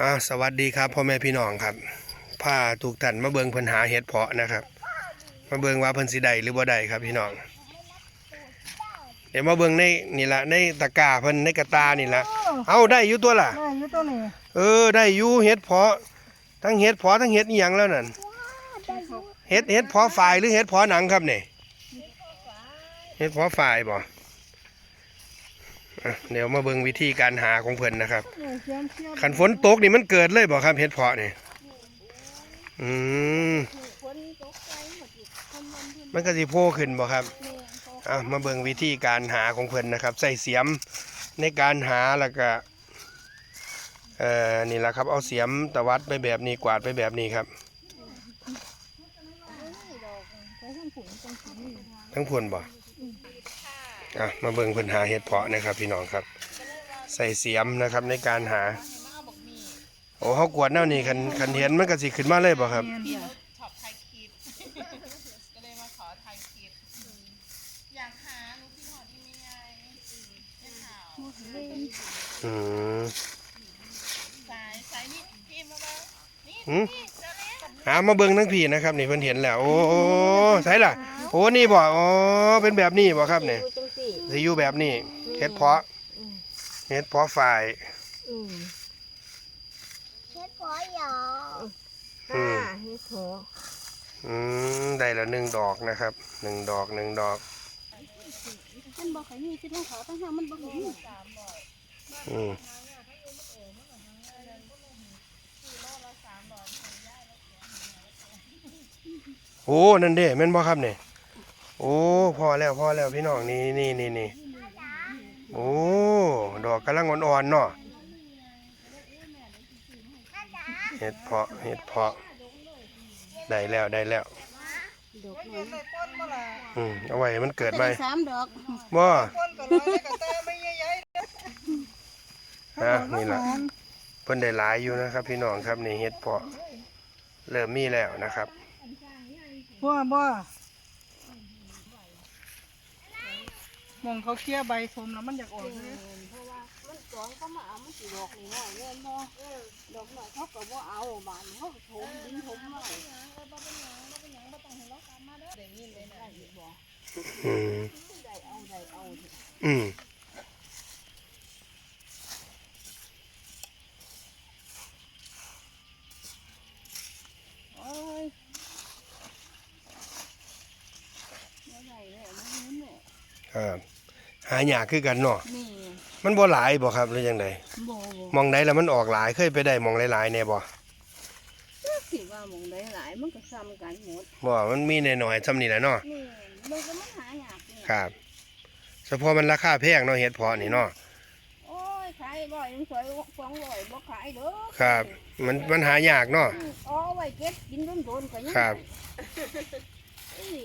อ่าสวัสดีครับพ่อแม่พี่น้องครับพาทุกท่านมาเบิงเพิ่นหาเห็ดเพาะนะครับ มาเบิงว่าเพิ่นสิได้หรือบ่ได้ครับพี่น้อง เดี๋ยวมาเบิงในนี่ละในตะกร้าเพิ่นในกระตานี่ละเอาได้อยู่ตัวล่ะ ได้อยู่ตัวนี้เออได้อยู่เห็ดเพาะ ทั้งเห็ดเพาะทั้งเห็ดอีหยังแล้วนั่นเห็ดเห็ดเพาะฝ่ายหรือเห็ดเพาะหนังครับนี่เห็ดเพาะฝ่ายบ่ อะเดี๋ยวมาเบิงวิธีการหาของเพิ่นนะครับเออเขียนเขียนขันฝนตกนี่มันเกิดเลยบ่ครับเห็ดเพาะนี่อืมมันก็สิโผล่ขึ้นบ่ครับอะมาเบิ่งวิธีการหาของเพิ่นนะครับ ใส่เสียมในการหาแล้วก็เอ่อนี่แหละครับ เอาเสียมตวัดไปแบบนี้กวาดไปแบบนี้ครับทั้งพวนบ่ อะมาเบิ่งพิ่นหาเห็ดเพาะนะครับพี่น้องครับ ใส่เสียมนะครับในการหา โอ้เขากวดแนวนี้คันคันเห็นมันก็สิขึ้นมาเลยบ่ครับเขียนจ้ะชอบถ่ายคลิปก็เลยมาขอถ่ายคลิปอยากหาหนูพี่หอที่ไม่ไงไม่ข่าวอืมสายสายนี่พี่มาบ้างนี่หืมพี่เจะเล่นหามาเบิ่งทั้งพี่นะครับนี่เพิ่นเห็นแล้ว โอ้โอ้ใช่ล่ะ โอ้นี่บ่อ๋อเป็นแบบนี้บ่ครับเนี่ย สิอยู่แบบนี้เฮ็ดเพาะเฮ็ดเพาะฝ่ายอืมเฮ็ดพอหยออืมเฮ็ดโถอืมได้ละหนึ่งดอกนะครับหนึ่งดอกหนึ่งดอกมันบอกให้มีสิต้องขอตั้งหามันบ่มีอืมโอ้นั่นเด้แม่นบ่ครับเนี่ย โอ้พอแล้วพอแล้วพี่น้องนี่นี่นี่นี่โอ้ดอกกำลังอ่อนๆเนาะเห็ดเพาะเห็ดเพาะได้แล้วได้แล้วดอกเห็นเลยต้นมาละอืมเอาไว้ให้มันเกิดใหม่สามดอกบ่ต้นก็ร้อยเลยกับแต่ไม่ใหญ่อะนี่ล่ะเพิ่นได้หลายอยู่นะครับ พี่น้องครับนี่เห็ดเพาะเริ่มมีแล้วนะครับบ่บ่ มองเขาเคลียร์ใบสมแล้วมันอยากออกเลยมันสองก็มาเอามันสิดอกนี่น้อยเงินบ่ดอกน้อยเขาก็บ่เอาบานเขาก็ถมดินถมไว้อืมได้เอาได้เอาเถอะอืม โอ้ยบ่ได้แล้วมันนี่แหละ ครับหายากคือกันเนาะนี่มันบ่หลายบ่ครับหรือจังไดบ่มองใดแล้วมันออกหลายเคยไปได้มองหลายๆแน่บ่บ่สิว่าหมองได้หลายมันก็ซ้ำกันหมดบ่มันมีน้อยๆซ้ำนี่แหละเนาะนี่มันก็มันหายากนี่ครับเฉพาะมันราคาแพงเนาะเห็ดเพาะนี่เนาะโอ้ยขายร้อยหนึงสวยสองร้อยบ่ขายเด้อครับ มันมันหายากเนาะเอาไว้เก็บกินโดนๆก็ยังครับได้อีหลี